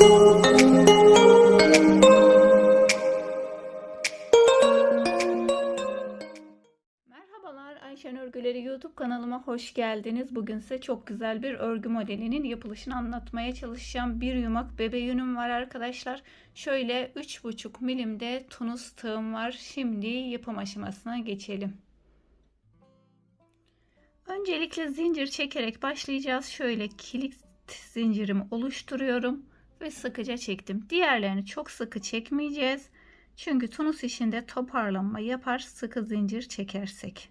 Merhabalar Ayşen Örgüleri YouTube kanalıma hoş geldiniz. Bugün size çok güzel bir örgü modelinin yapılışını anlatmaya çalışacağım. Bir yumak bebe yünüm var arkadaşlar. Şöyle 3,5 milimde tunus tığım var. Şimdi yapım aşamasına geçelim. Öncelikle zincir çekerek başlayacağız. Şöyle kilit zincirimi oluşturuyorum ve sıkıca çektim. Diğerlerini çok sıkı çekmeyeceğiz. Çünkü tunus işinde toparlanma yapar sıkı zincir çekersek.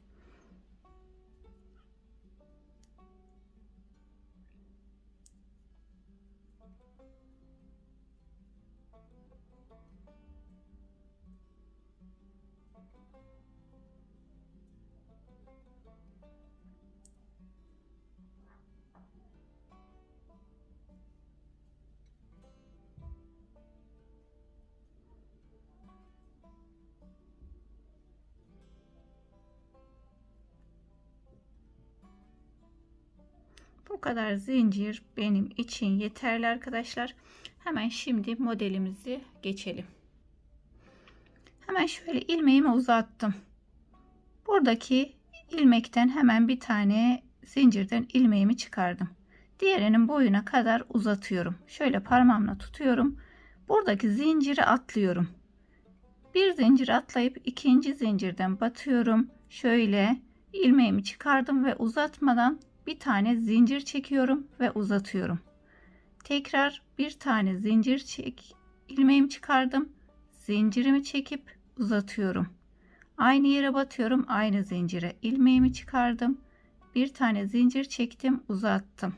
Bu kadar zincir benim için yeterli arkadaşlar. Hemen şimdi modelimizi geçelim. Hemen şöyle ilmeğimi uzattım. Buradaki ilmekten hemen bir tane zincirden ilmeğimi çıkardım. Diğerinin boyuna kadar uzatıyorum. Şöyle parmağımla tutuyorum. Buradaki zinciri atlıyorum. Bir zincir atlayıp ikinci zincirden batıyorum. Şöyle ilmeğimi çıkardım ve uzatmadan bir tane zincir çekiyorum ve uzatıyorum. Tekrar bir tane zincir çek, ilmeğimi çıkardım, zincirimi çekip uzatıyorum. Aynı yere batıyorum, aynı zincire ilmeğimi çıkardım, bir tane zincir çektim, uzattım.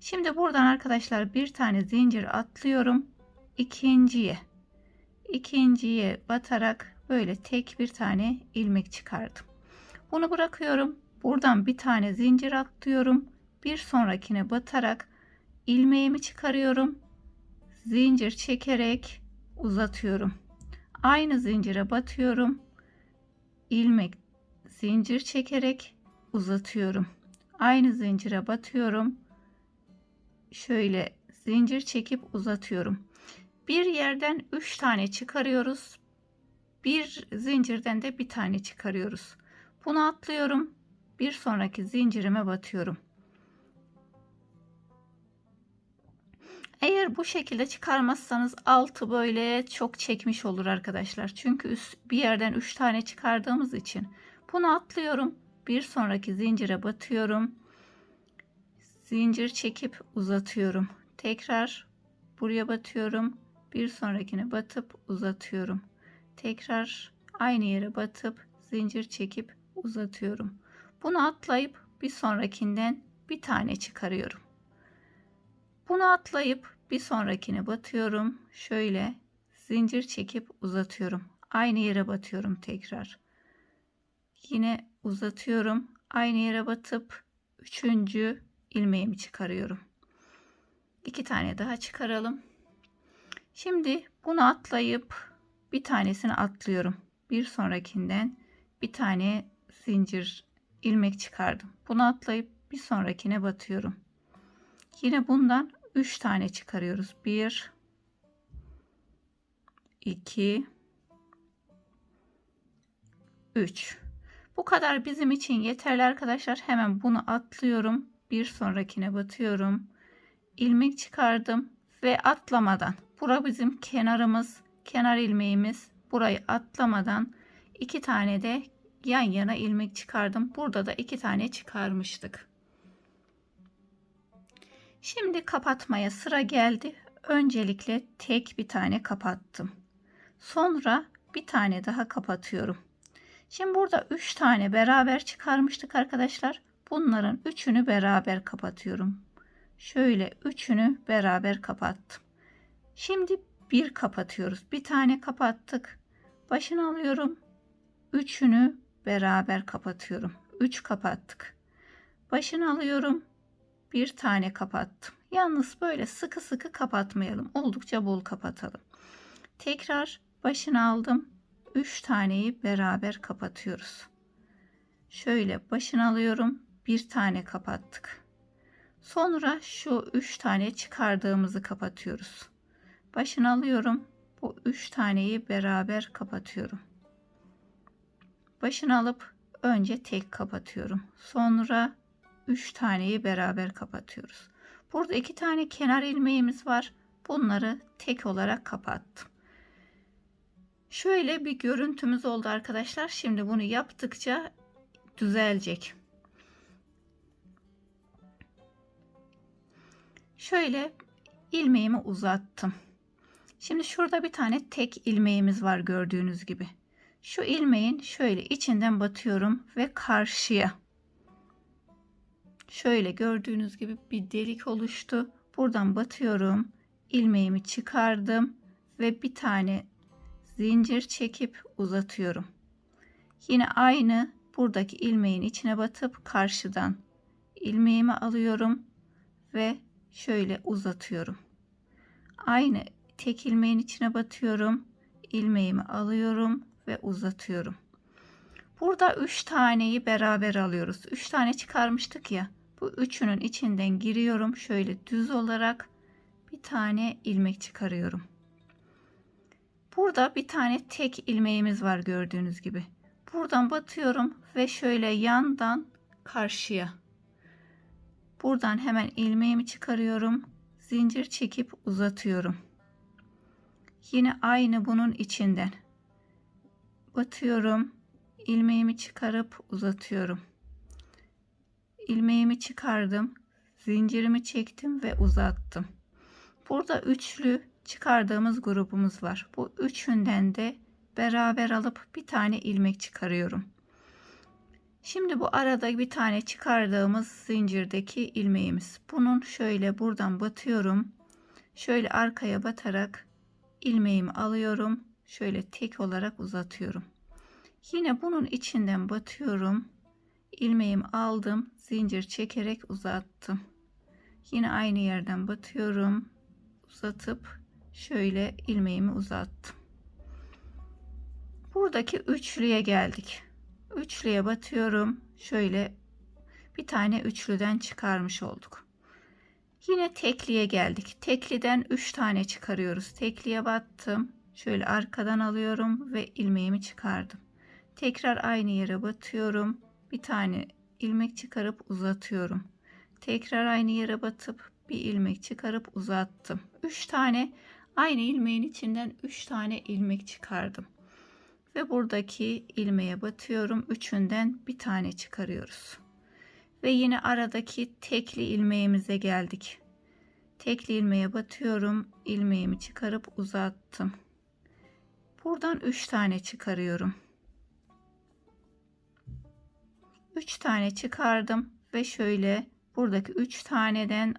Şimdi buradan arkadaşlar bir tane zincir atlıyorum, ikinciye, ikinciye batarak böyle tek bir tane ilmek çıkardım. Bunu bırakıyorum. Buradan bir tane zincir atlıyorum. Bir sonrakine batarak ilmeğimi çıkarıyorum. Zincir çekerek uzatıyorum. Aynı zincire batıyorum. ilmek zincir çekerek uzatıyorum. Aynı zincire batıyorum. Şöyle zincir çekip uzatıyorum. Bir yerden 3 tane çıkarıyoruz. Bir zincirden de bir tane çıkarıyoruz. Bunu atlıyorum bir sonraki zincirime batıyorum. Eğer bu şekilde çıkarmazsanız altı böyle çok çekmiş olur arkadaşlar. Çünkü üst, bir yerden 3 tane çıkardığımız için bunu atlıyorum. Bir sonraki zincire batıyorum. Zincir çekip uzatıyorum. Tekrar buraya batıyorum. Bir sonrakine batıp uzatıyorum. Tekrar aynı yere batıp zincir çekip uzatıyorum. Bunu atlayıp bir sonrakinden bir tane çıkarıyorum. Bunu atlayıp bir sonrakine batıyorum. Şöyle zincir çekip uzatıyorum. Aynı yere batıyorum tekrar. Yine uzatıyorum. Aynı yere batıp üçüncü ilmeğimi çıkarıyorum. İki tane daha çıkaralım. Şimdi bunu atlayıp bir tanesini atlıyorum. Bir sonrakinden bir tane zincir ilmek çıkardım. Bunu atlayıp bir sonrakine batıyorum. Yine bundan 3 tane çıkarıyoruz. 1 2 3 Bu kadar bizim için yeterli arkadaşlar. Hemen bunu atlıyorum. Bir sonrakine batıyorum. ilmek çıkardım ve atlamadan. Bura bizim kenarımız, kenar ilmeğimiz. Burayı atlamadan iki tane de yan yana ilmek çıkardım. Burada da iki tane çıkarmıştık. Şimdi kapatmaya sıra geldi. Öncelikle tek bir tane kapattım. Sonra bir tane daha kapatıyorum. Şimdi burada 3 tane beraber çıkarmıştık arkadaşlar. Bunların üçünü beraber kapatıyorum. Şöyle üçünü beraber kapattım. Şimdi bir kapatıyoruz. Bir tane kapattık. Başını alıyorum. Üçünü beraber kapatıyorum. 3 kapattık. Başını alıyorum. Bir tane kapattım. Yalnız böyle sıkı sıkı kapatmayalım. Oldukça bol kapatalım. Tekrar başını aldım. 3 taneyi beraber kapatıyoruz. Şöyle başını alıyorum. Bir tane kapattık. Sonra şu 3 tane çıkardığımızı kapatıyoruz. Başını alıyorum. Bu üç taneyi beraber kapatıyorum. Başını alıp önce tek kapatıyorum. Sonra üç taneyi beraber kapatıyoruz. Burada iki tane kenar ilmeğimiz var. Bunları tek olarak kapattım. Şöyle bir görüntümüz oldu arkadaşlar. Şimdi bunu yaptıkça düzelecek. Şöyle ilmeğimi uzattım. Şimdi şurada bir tane tek ilmeğimiz var gördüğünüz gibi. Şu ilmeğin şöyle içinden batıyorum ve karşıya. Şöyle gördüğünüz gibi bir delik oluştu. Buradan batıyorum. ilmeğimi çıkardım ve bir tane zincir çekip uzatıyorum. Yine aynı buradaki ilmeğin içine batıp karşıdan ilmeğimi alıyorum ve şöyle uzatıyorum. Aynı tek ilmeğin içine batıyorum. ilmeğimi alıyorum ve uzatıyorum. Burada 3 taneyi beraber alıyoruz. 3 tane çıkarmıştık ya. Bu üçünün içinden giriyorum. Şöyle düz olarak bir tane ilmek çıkarıyorum. Burada bir tane tek ilmeğimiz var gördüğünüz gibi. Buradan batıyorum ve şöyle yandan karşıya. Buradan hemen ilmeğimi çıkarıyorum. Zincir çekip uzatıyorum. Yine aynı bunun içinden. Batıyorum. ilmeğimi çıkarıp uzatıyorum. İlmeğimi çıkardım. Zincirimi çektim ve uzattım. Burada üçlü çıkardığımız grubumuz var. Bu üçünden de beraber alıp bir tane ilmek çıkarıyorum. Şimdi bu arada bir tane çıkardığımız zincirdeki ilmeğimiz. Bunun şöyle buradan batıyorum. Şöyle arkaya batarak ilmeğimi alıyorum. Şöyle tek olarak uzatıyorum. Yine bunun içinden batıyorum. İlmeğimi aldım. Zincir çekerek uzattım. Yine aynı yerden batıyorum. Uzatıp şöyle ilmeğimi uzattım. Buradaki üçlüye geldik. Üçlüye batıyorum. Şöyle bir tane üçlüden çıkarmış olduk. Yine tekliye geldik. Tekliden 3 tane çıkarıyoruz. Tekliye battım. Şöyle arkadan alıyorum ve ilmeğimi çıkardım. Tekrar aynı yere batıyorum. Bir tane ilmek çıkarıp uzatıyorum. Tekrar aynı yere batıp bir ilmek çıkarıp uzattım. 3 tane aynı ilmeğin içinden 3 tane ilmek çıkardım. Ve buradaki ilmeğe batıyorum. Üçünden bir tane çıkarıyoruz. Ve yine aradaki tekli ilmeğimize geldik. Tekli ilmeğe batıyorum. ilmeğimi çıkarıp uzattım. Buradan 3 tane çıkarıyorum. 3 tane çıkardım ve şöyle buradaki 3 taneden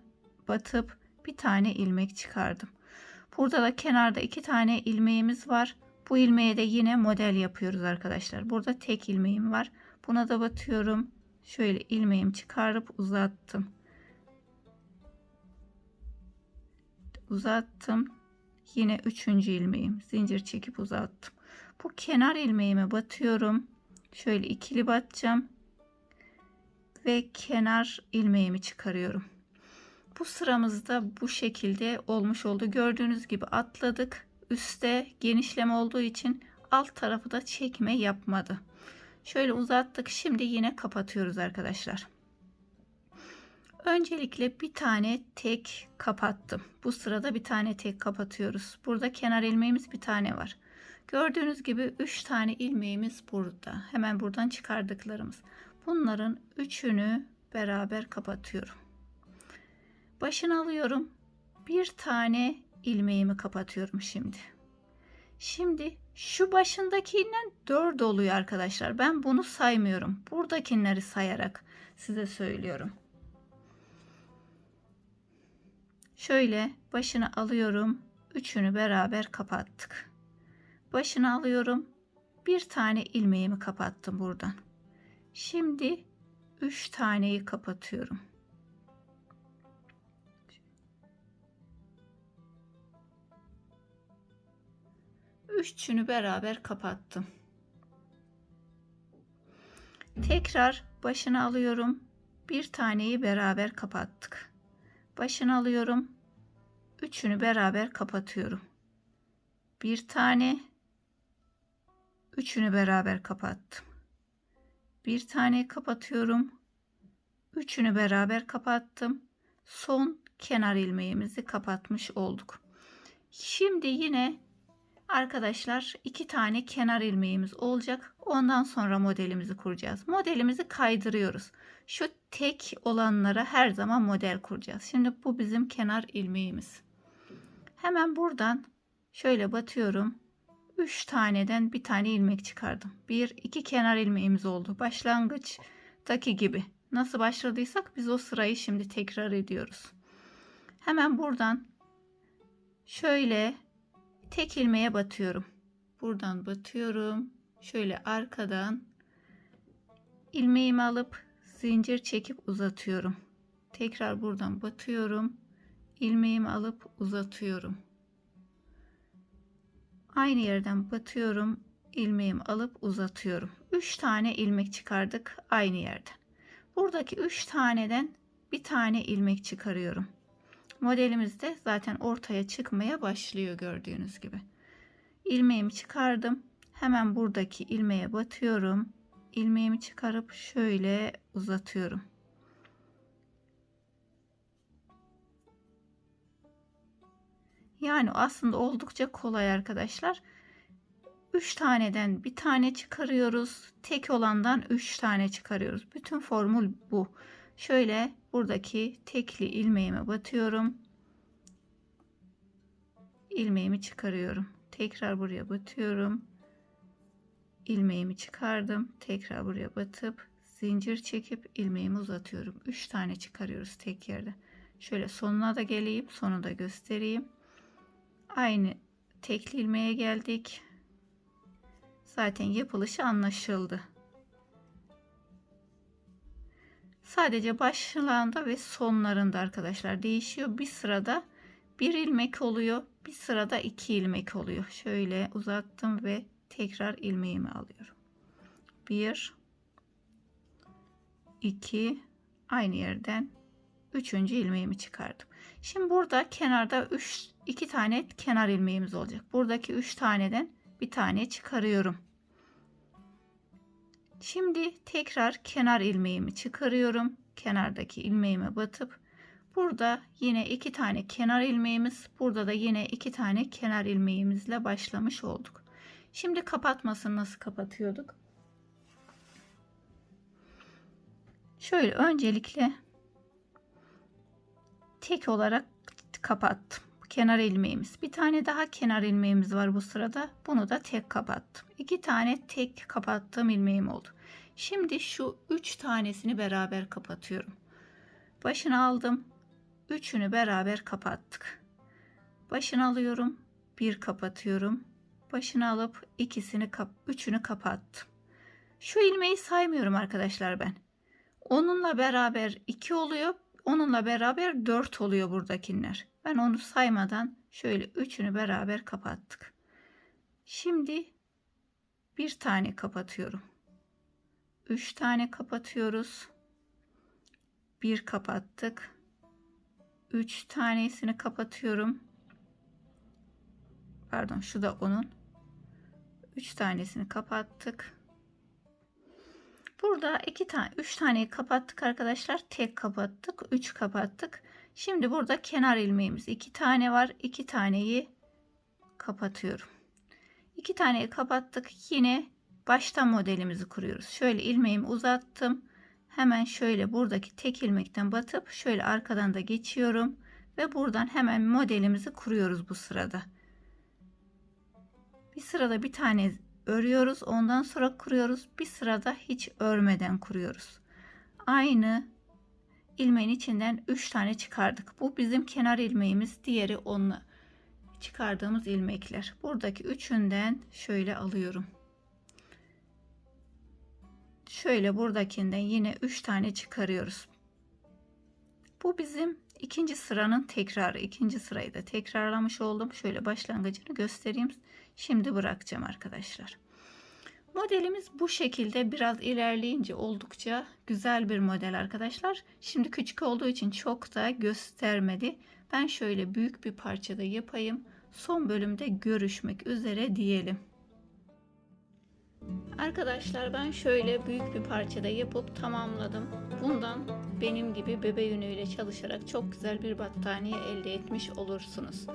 batıp bir tane ilmek çıkardım. Burada da kenarda 2 tane ilmeğimiz var. Bu ilmeğe de yine model yapıyoruz arkadaşlar. Burada tek ilmeğim var. Buna da batıyorum. Şöyle ilmeğimi çıkarıp uzattım. Uzattım. Yine üçüncü ilmeğim. Zincir çekip uzattım. Bu kenar ilmeğime batıyorum. Şöyle ikili batacağım. Ve kenar ilmeğimi çıkarıyorum. Bu sıramızda bu şekilde olmuş oldu. Gördüğünüz gibi atladık. Üste genişleme olduğu için alt tarafı da çekme yapmadı. Şöyle uzattık. Şimdi yine kapatıyoruz arkadaşlar. Öncelikle bir tane tek kapattım. Bu sırada bir tane tek kapatıyoruz. Burada kenar ilmeğimiz bir tane var. Gördüğünüz gibi 3 tane ilmeğimiz burada. Hemen buradan çıkardıklarımız. Bunların üçünü beraber kapatıyorum. Başını alıyorum. Bir tane ilmeğimi kapatıyorum şimdi. Şimdi şu başındakinden 4 oluyor arkadaşlar. Ben bunu saymıyorum. Buradakileri sayarak size söylüyorum. Şöyle başını alıyorum. Üçünü beraber kapattık. Başını alıyorum. Bir tane ilmeğimi kapattım buradan. Şimdi 3 taneyi kapatıyorum. Üçünü beraber kapattım. Tekrar başını alıyorum. Bir taneyi beraber kapattık. Başını alıyorum. Üçünü beraber kapatıyorum. Bir tane. Üçünü beraber kapattım. Bir tane kapatıyorum. Üçünü beraber kapattım. Son kenar ilmeğimizi kapatmış olduk. Şimdi yine arkadaşlar iki tane kenar ilmeğimiz olacak. Ondan sonra modelimizi kuracağız. Modelimizi kaydırıyoruz. Şu tek olanlara her zaman model kuracağız. Şimdi bu bizim kenar ilmeğimiz. Hemen buradan şöyle batıyorum. 3 taneden bir tane ilmek çıkardım. Bir iki kenar ilmeğimiz oldu. Başlangıçtaki gibi. Nasıl başladıysak biz o sırayı şimdi tekrar ediyoruz. Hemen buradan şöyle tek ilmeğe batıyorum. Buradan batıyorum. Şöyle arkadan ilmeğimi alıp zincir çekip uzatıyorum. Tekrar buradan batıyorum. ilmeğimi alıp uzatıyorum. Aynı yerden batıyorum. ilmeğimi alıp uzatıyorum. 3 tane ilmek çıkardık aynı yerden. Buradaki 3 taneden bir tane ilmek çıkarıyorum. Modelimiz de zaten ortaya çıkmaya başlıyor gördüğünüz gibi. İlmeğimi çıkardım. Hemen buradaki ilmeğe batıyorum. İlmeğimi çıkarıp şöyle uzatıyorum. Yani aslında oldukça kolay arkadaşlar. 3 taneden bir tane çıkarıyoruz. Tek olandan 3 tane çıkarıyoruz. Bütün formül bu. Şöyle buradaki tekli ilmeğime batıyorum. ilmeğimi çıkarıyorum. Tekrar buraya batıyorum. ilmeğimi çıkardım. Tekrar buraya batıp zincir çekip ilmeğimi uzatıyorum. 3 tane çıkarıyoruz tek yerde. Şöyle sonuna da geleyim. Sonu da göstereyim. Aynı tekli ilmeğe geldik. Zaten yapılışı anlaşıldı. Sadece başlarında ve sonlarında arkadaşlar değişiyor. Bir sırada bir ilmek oluyor. Bir sırada iki ilmek oluyor. Şöyle uzattım ve tekrar ilmeğimi alıyorum. Bir, iki, aynı yerden üçüncü ilmeğimi çıkardım. Şimdi burada kenarda üç, iki tane kenar ilmeğimiz olacak. Buradaki üç taneden bir tane çıkarıyorum. Şimdi tekrar kenar ilmeğimi çıkarıyorum. Kenardaki ilmeğime batıp burada yine iki tane kenar ilmeğimiz, burada da yine iki tane kenar ilmeğimizle başlamış olduk. Şimdi kapatmasını nasıl kapatıyorduk? Şöyle öncelikle tek olarak kapattım kenar ilmeğimiz. Bir tane daha kenar ilmeğimiz var bu sırada. Bunu da tek kapattım. İki tane tek kapattığım ilmeğim oldu. Şimdi şu üç tanesini beraber kapatıyorum. Başını aldım. Üçünü beraber kapattık. Başını alıyorum. Bir kapatıyorum. Başını alıp ikisini kap üçünü kapattım. Şu ilmeği saymıyorum arkadaşlar ben. Onunla beraber iki oluyor. Onunla beraber dört oluyor buradakiler. Ben onu saymadan şöyle üçünü beraber kapattık. Şimdi bir tane kapatıyorum. Üç tane kapatıyoruz. Bir kapattık. Üç tanesini kapatıyorum. Pardon şu da onun. Üç tanesini kapattık. Burada iki tane, üç taneyi kapattık arkadaşlar. Tek kapattık, üç kapattık. Şimdi burada kenar ilmeğimiz iki tane var. iki taneyi kapatıyorum. İki taneyi kapattık. Yine baştan modelimizi kuruyoruz. Şöyle ilmeğimi uzattım. Hemen şöyle buradaki tek ilmekten batıp şöyle arkadan da geçiyorum ve buradan hemen modelimizi kuruyoruz bu sırada. Bir sırada bir tane örüyoruz. Ondan sonra kuruyoruz. Bir sırada hiç örmeden kuruyoruz. Aynı ilmeğin içinden 3 tane çıkardık. Bu bizim kenar ilmeğimiz. Diğeri onunla çıkardığımız ilmekler. Buradaki üçünden şöyle alıyorum. Şöyle buradakinden yine 3 tane çıkarıyoruz. Bu bizim ikinci sıranın tekrarı. İkinci sırayı da tekrarlamış oldum. Şöyle başlangıcını göstereyim. Şimdi bırakacağım arkadaşlar. Modelimiz bu şekilde biraz ilerleyince oldukça güzel bir model arkadaşlar. Şimdi küçük olduğu için çok da göstermedi. Ben şöyle büyük bir parçada yapayım. son bölümde görüşmek üzere diyelim. Arkadaşlar ben şöyle büyük bir parçada yapıp tamamladım. Bundan benim gibi bebe yünüyle çalışarak çok güzel bir battaniye elde etmiş olursunuz.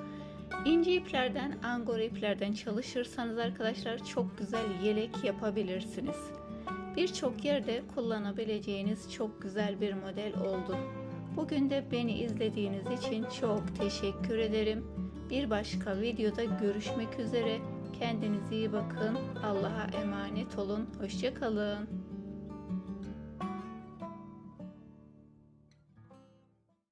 İnce iplerden, angora iplerden çalışırsanız arkadaşlar çok güzel yelek yapabilirsiniz. Birçok yerde kullanabileceğiniz çok güzel bir model oldu. Bugün de beni izlediğiniz için çok teşekkür ederim. Bir başka videoda görüşmek üzere. Kendinize iyi bakın. Allah'a emanet olun. Hoşçakalın.